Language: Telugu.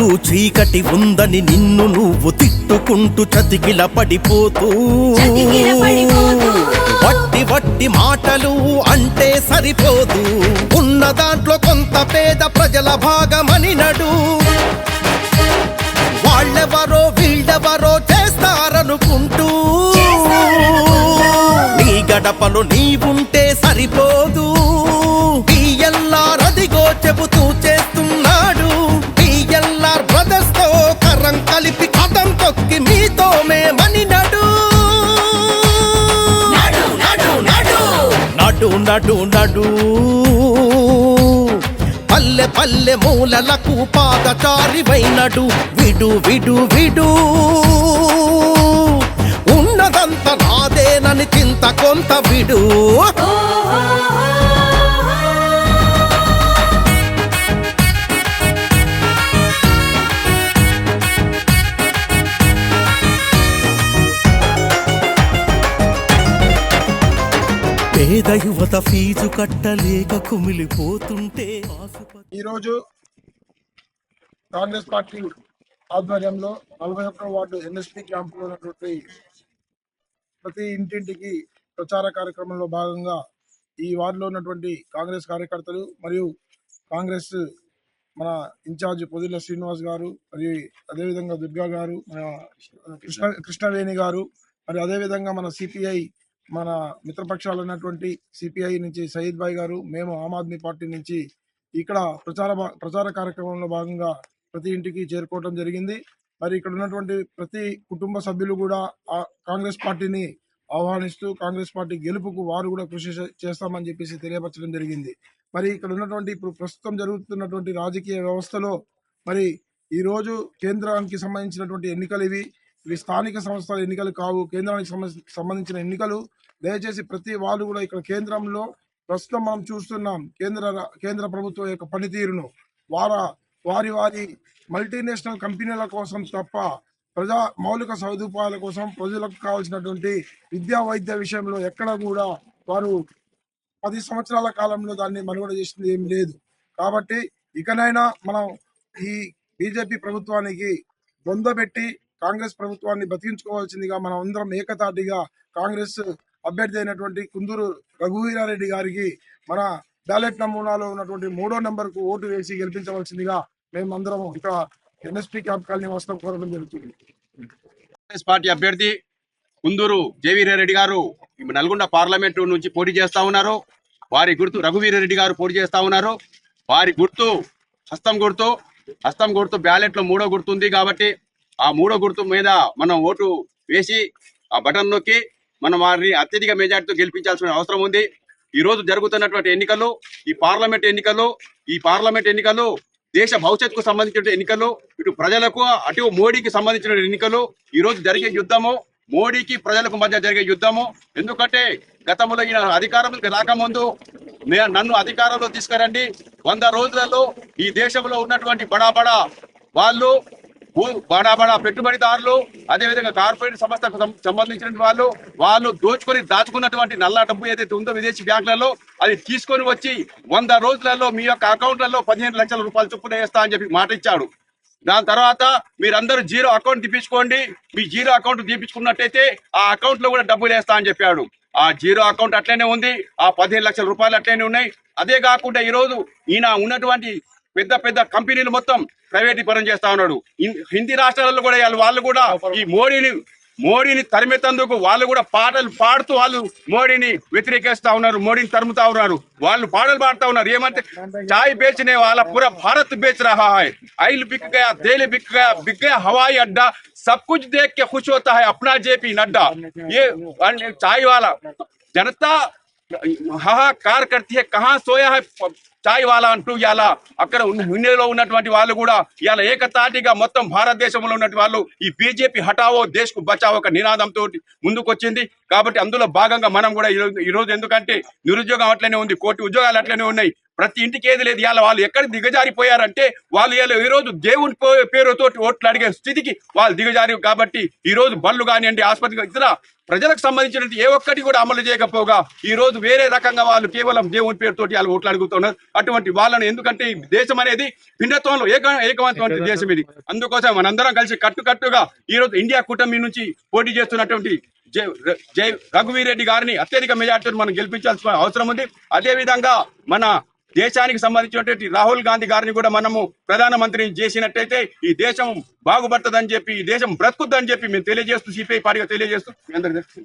చుట్టూ చీకటి ఉందని నిన్ను నువ్వు తిట్టుకుంటూ చతికిల పడిపోతూ. వట్టి వట్టి మాటలు అంటే సరిపోదు. ఉన్న దాంట్లో కొంత పేద ప్రజల భాగమని నడు. వాళ్ళెవరో వీళ్ళెవరో చేస్తారనుకుంటూ. నీ గడపలో నీవుంటే సరిపోదు నడు నడు నడు పల్లె పల్లె మూలలకు పాదచారివైనడు. విడు విడు విడు. ఉన్నదంత నాదేనని చింత కొంత విడు. పేద యువత ఫీజు కట్టలేక కుమిలిపోతుంటే ఈరోజు కాంగ్రెస్ పార్టీ ఆధ్వర్యంలో నలభై ఒక్క వార్డు ఎన్ఎస్పీ క్యాంపులో ఉన్నటువంటి ప్రతి ఇంటింటికి ప్రచార కార్యక్రమంలో భాగంగా ఈ వార్డులో ఉన్నటువంటి కాంగ్రెస్ కార్యకర్తలు మరియు కాంగ్రెస్ మన ఇన్ఛార్జ్ పొదిల శ్రీనివాస్ గారు మరియు అదేవిధంగా దుర్గా గారు మన కృష్ణ కృష్ణవేణి గారు మరి అదేవిధంగా మన సిపిఐ మన మిత్రపక్షాలు ఉన్నటువంటి సిపిఐ నుంచి సయీద్ భాయ్ గారు మేము ఆమ్ ఆద్మీ పార్టీ నుంచి ఇక్కడ ప్రచార భా- ప్రచార కార్యక్రమంలో భాగంగా ప్రతి ఇంటికి చేరుకోవడం జరిగింది. మరి ఇక్కడ ఉన్నటువంటి ప్రతి కుటుంబ సభ్యులు కూడా ఆ కాంగ్రెస్ పార్టీని ఆహ్వానిస్తూ కాంగ్రెస్ పార్టీ గెలుపుకు వారు కూడా కృషి చేస్తామని చెప్పేసి తెలియపరచడం జరిగింది. మరి ఇక్కడ ఉన్నటువంటి ఇప్పుడు ప్రస్తుతం జరుగుతున్నటువంటి రాజకీయ వ్యవస్థలో మరి ఈరోజు కేంద్రానికి సంబంధించినటువంటి ఎన్నికలు ఇవి. ఇవి స్థానిక సంస్థల ఎన్నికలు కావు కేంద్రానికి సంబంధించిన ఎన్నికలు. దయచేసి ప్రతి వాళ్ళు కూడా ఇక్కడ కేంద్రంలో ప్రస్తుతం మనం చూస్తున్నాం కేంద్ర కేంద్ర ప్రభుత్వం యొక్క పనితీరును. వార వారి వారి మల్టీనేషనల్ కంపెనీల కోసం తప్ప ప్రజా మౌలిక సదుపాయాల కోసం ప్రజలకు కావాల్సినటువంటి విద్యా వైద్య విషయంలో ఎక్కడ కూడా వారు పది సంవత్సరాల కాలంలో దాన్ని మనుగడ చేసింది ఏం లేదు. కాబట్టి ఇకనైనా మనం ఈ బీజేపీ ప్రభుత్వానికి బొందబెట్టి కాంగ్రెస్ ప్రభుత్వాన్ని బతికించుకోవాల్సిందిగా మనం అందరం ఏకతాటిగా కాంగ్రెస్ అభ్యర్థి అయినటువంటి కుందూరు రఘువీరారెడ్డి గారికి మన బ్యాలెట్ నమూనాలో ఉన్నటువంటి మూడో నెంబర్కు ఓటు వేసి గెలిపించవలసిందిగా మేము అందరం ఇక్కడ ఎన్ఎస్పీ క్యాంప్ కాలనీ వస్తాం కోరడం జరుగుతుంది. కాంగ్రెస్ పార్టీ అభ్యర్థి కుందూరు జేవీరెడ్డి గారు నల్గొండ పార్లమెంటు నుంచి పోటీ చేస్తా ఉన్నారు. వారి గుర్తు రఘువీరెడ్డి గారు పోటీ చేస్తా ఉన్నారు. వారి గుర్తు హస్తం గుర్తు హస్తం గుర్తు బ్యాలెట్లో మూడో గుర్తు ఉంది కాబట్టి ఆ మూడో గుర్తు మీద మనం ఓటు వేసి ఆ బటన్ నొక్కి మనం వారిని అత్యధిక మెజార్టీతో గెలిపించాల్సిన అవసరం ఉంది. ఈ రోజు జరుగుతున్నటువంటి ఎన్నికలు ఈ పార్లమెంట్ ఎన్నికలు ఈ పార్లమెంట్ ఎన్నికలు దేశ భవిష్యత్తుకు సంబంధించిన ఎన్నికలు ఇటు ప్రజలకు అటు మోడీకి సంబంధించిన ఎన్నికలు ఈ రోజు జరిగే యుద్ధము మోడీకి ప్రజలకు మధ్య జరిగే యుద్ధము. ఎందుకంటే గతంలో ఈయన అధికారంలోకి రాకముందు నన్ను అధికారంలో తీసుకురండి. వంద రోజులలో ఈ దేశంలో ఉన్నటువంటి బడా బడా వాళ్ళు బడా బడా పెట్టుబడిదారులు అదేవిధంగా కార్పొరేట్ సంస్థకు సంబంధించిన వాళ్ళు వాళ్ళు దోచుకొని దాచుకున్నటువంటి నల్ల డబ్బు ఏదైతే ఉందో విదేశీ బ్యాంకులలో అది తీసుకొని వచ్చి వంద రోజులలో మీ యొక్క అకౌంట్లలో పదిహేను లక్షల రూపాయలు చొప్పున వేస్తా అని చెప్పి మాట ఇచ్చాడు. దాని తర్వాత మీరందరూ జీరో అకౌంట్ తీపించుకోండి మీ జీరో అకౌంట్ తీపించుకున్నట్టయితే ఆ అకౌంట్లో కూడా డబ్బులు వేస్తా అని చెప్పాడు. ఆ జీరో అకౌంట్ అట్లనే ఉంది ఆ పదిహేను లక్షల రూపాయలు అట్లనే ఉన్నాయి. అదే కాకుండా ఈ రోజు ఈయన ఉన్నటువంటి పెద్ద పెద్ద కంపెనీలు మొత్తం ప్రైవేటీకరణ చేస్తా ఉన్నాడు ఇన్- హిందీ రాష్ట్రాలలో కూడా ఇవాళ వాళ్ళు కూడా ఈ మోడీని మోడీని తరిమేతందుకు వాళ్ళు కూడా పాటలు పాడుతూ వాళ్ళు మోడీని వ్యతిరేకిస్తా ఉన్నారు మోడీని తరుముతా ఉన్నారు వాళ్ళు పాటలు పాడుతా ఉన్నారు ఏమంటే చాయ్ बेचने वाला पूरा भारत बेच रहा है आइल बिक गया तेल बिक गया बिक गया हवाई अड्डा सब कुछ देख के खुश होता है अपना जेपी नड्डा ये चाय वाला जनता हाहाकार करती है कहाँ सोया है చాయ్ వాళ్ళ అంటూ ఇవాళ అక్కడ ఉన్న హిందీలో ఉన్నటువంటి వాళ్ళు కూడా ఇలా ఏకతాటిగా మొత్తం భారతదేశంలో ఉన్నటువంటి వాళ్ళు ఈ బీజేపీ హటావో దేశ్ బచావో ఒక నినాదంతో ముందుకొచ్చింది. కాబట్టి అందులో భాగంగా మనం కూడా ఈ రోజు- ఎందుకంటే నిరుద్యోగం అట్లనే ఉంది కోటి ఉద్యోగాలు అట్లనే ఉన్నాయి. ప్రతి ఇంటికి ఏది లేదు. ఇవాళ వాళ్ళు ఎక్కడ దిగజారిపోయారంటే వాళ్ళు ఇవాళ ఈ రోజు దేవుని పేరుతో ఓట్లు అడిగే స్థితికి వాళ్ళు దిగజారి కాబట్టి ఈ రోజు బళ్ళు కానివ్వండి ఆసుపత్రి ఇతర ప్రజలకు సంబంధించినటువంటి ఏ ఒక్కటి కూడా అమలు చేయకపోగా ఈ రోజు వేరే రకంగా వాళ్ళు కేవలం దేవుని పేరుతోటి వాళ్ళు ఓట్లు అడుగుతున్నారు. అటువంటి వాళ్ళని ఎందుకంటే ఈ దేశం అనేది భిన్నత్వంలో ఏక ఏకవంతమైన దేశం ఇది. అందుకోసం మనందరం కలిసి కట్టుకట్టుగా ఈ రోజు ఇండియా కూటమి నుంచి పోటీ చేస్తున్నటువంటి జై జై రఘువీరెడ్డి గారిని అత్యధిక మెజార్టీతో మనం గెలిపించాల్సిన అవసరం ఉంది. అదే విధంగా మన దేశానికి సంబంధించినటువంటి రాహుల్ గాంధీ గారిని కూడా మనము ప్రధానమంత్రిని చేసినట్టయితే ఈ దేశం బాగుపడుతుందని చెప్పి ఈ దేశం బ్రతుకుద్దని చెప్పి మేము తెలియజేస్తూ సిపిఐ పార్టీగా తెలియజేస్తూ మీ అందరికీ